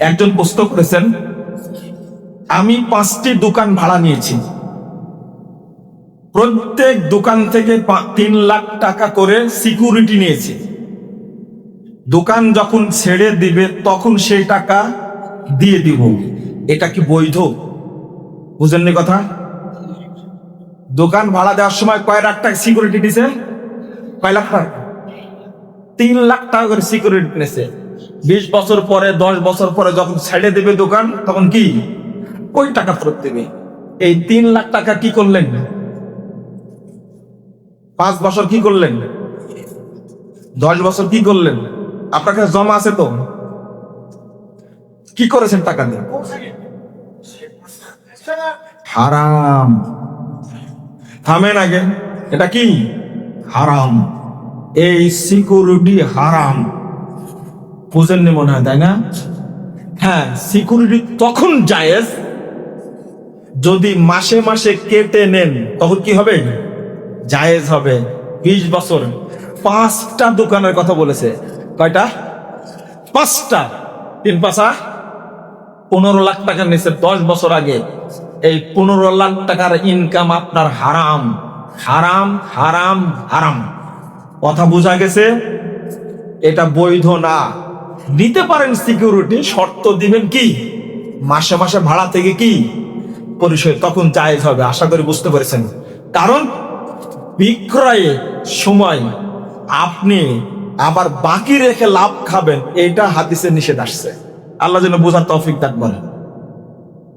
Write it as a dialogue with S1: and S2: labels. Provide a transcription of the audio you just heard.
S1: একজন প্রশ্ন করেছেন, আমি পাঁচটি দোকান ভাড়া নিয়েছি। প্রত্যেক দোকান থেকে তিন লাখ টাকা করে সিকিউরিটি নিয়েছি। দোকান যখন ছেড়ে দিবে, তখন সেই টাকা দিয়ে দিব। এটা কি বৈধ? বুঝেননি কথা? দোকান ভাড়া দেওয়ার সময় কয় লাখ টাকা সিকিউরিটি দিছে? কয় লাখ টাকা? তিন লাখ টাকা করে সিকিউরিটি নিয়েছে বিশ বছর পরে, দশ বছর পরে যখন ছেড়ে দেবে দোকান, তখন কি? ওই টাকা ফেরত দেবে। এই তিন লাখ টাকা কি করলেন? পাঁচ বছর কি করলেন? দশ বছর কি করলেন? আপনার কাছে জমা আছে তো? কি করেছেন টাকা দিয়ে? হারাম। থামেন আগে। এটা কি? হারাম। এই সিকিউরিটি হারাম। বুঝেননি মনে হয়, তাই না? হ্যাঁ সিকিউরিটি তখন জায়েজ। যদি মাসে মাসে কেটে নেন, তখন কি হবে? জায়েজ হবে। বিশ বছর। পাঁচটা দোকানের কথা বলেছে। কয়টা? পাঁচটা। তিন পাঁচা? পনেরো লাখ টাকা নিচে দশ বছর আগে। এই পনেরো লাখ টাকার ইনকাম আপনার হারাম। হারাম হারাম হারাম। কথা বোঝা গেছে? এটা বৈধ না। নিতে পারেন সিকিউরিটি শর্ত দিবেন কি? মাসে মাসে ভাড়া থেকে কি? পরিশোধ তখন জায়েজ হবে? আশা করি বুঝতে পেরেছেন। কারণ বিক্রয়ের সময় আপনি আবার বাকি রেখে লাভ খাবেন, এটা হাদিসে নিষেধ আসছে। আল্লাহ যেন বোঝার তৌফিক দান করেন।